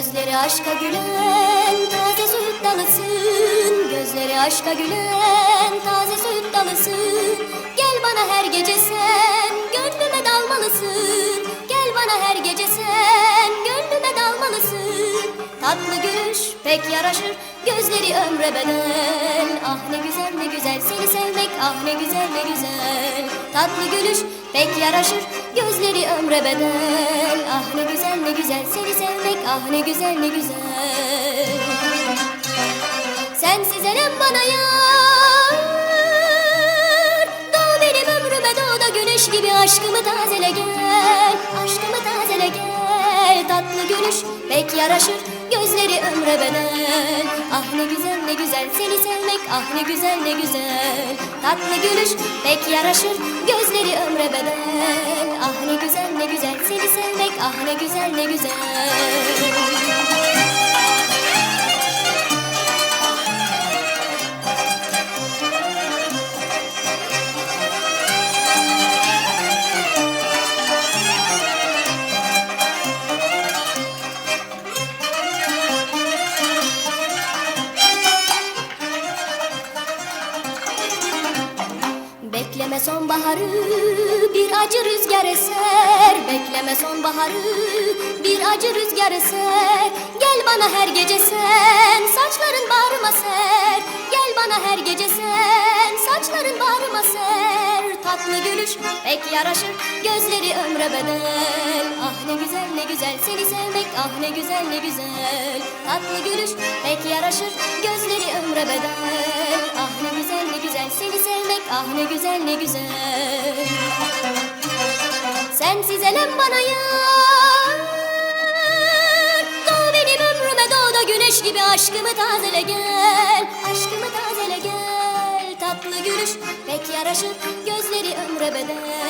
Gözleri aşka gülen taze süt dalısın. Gözleri aşka gülen taze süt dalısın. Gel bana her gece sen gönlüme dalmalısın. Gel bana her gece sen gönlüme dalmalısın. Tatlı gülüş pek yaraşır gözleri ömre bedel. Ah ne güzel ne güzel seni sevmek ah ne güzel ne güzel. Tatlı gülüş pek yaraşır gözleri ömre bedel. Ah güzel ne seni sevmek ah ne güzel ne güzel. Sensiz elem bana yar. Doğ benim ömrüme doğ da güneş gibi aşkımı tazele gel. Aşkımı tazele gel Tatlı gülüş pek yaraşır Gözleri ömre bedel. Ah ne güzel ne güzel seni sevmek Ah ne güzel ne güzel. Tatlı gülüş pek yaraşır Gözleri ömre bedel. Ah ne güzel ne Ah ne güzel ne güzel Sonbaharı bir acı rüzgar eser. Bekleme sonbaharı bir acı rüzgar eser. Gel bana her gece sen saçların bağrıma ser. Gel bana her gece sen saçların bağrıma ser. Tatlı gülüş pek yaraşır gözleri ömre bedel Ah ne güzel ne güzel. Seni sevmek ah ne güzel ne güzel. Tatlı gülüş pek yaraşır. Gözleri ömre bedel. Ah ne güzel ne güzel. Seni sevmek ah ne güzel ne güzel. Sensiz elem bana yar. Doğ benim ömrüme doğ da güneş gibi. Aşkımı tazele gel. Aşkımı tazele gel. Tatlı gülüş pek yaraşır. Gözleri ömre bedel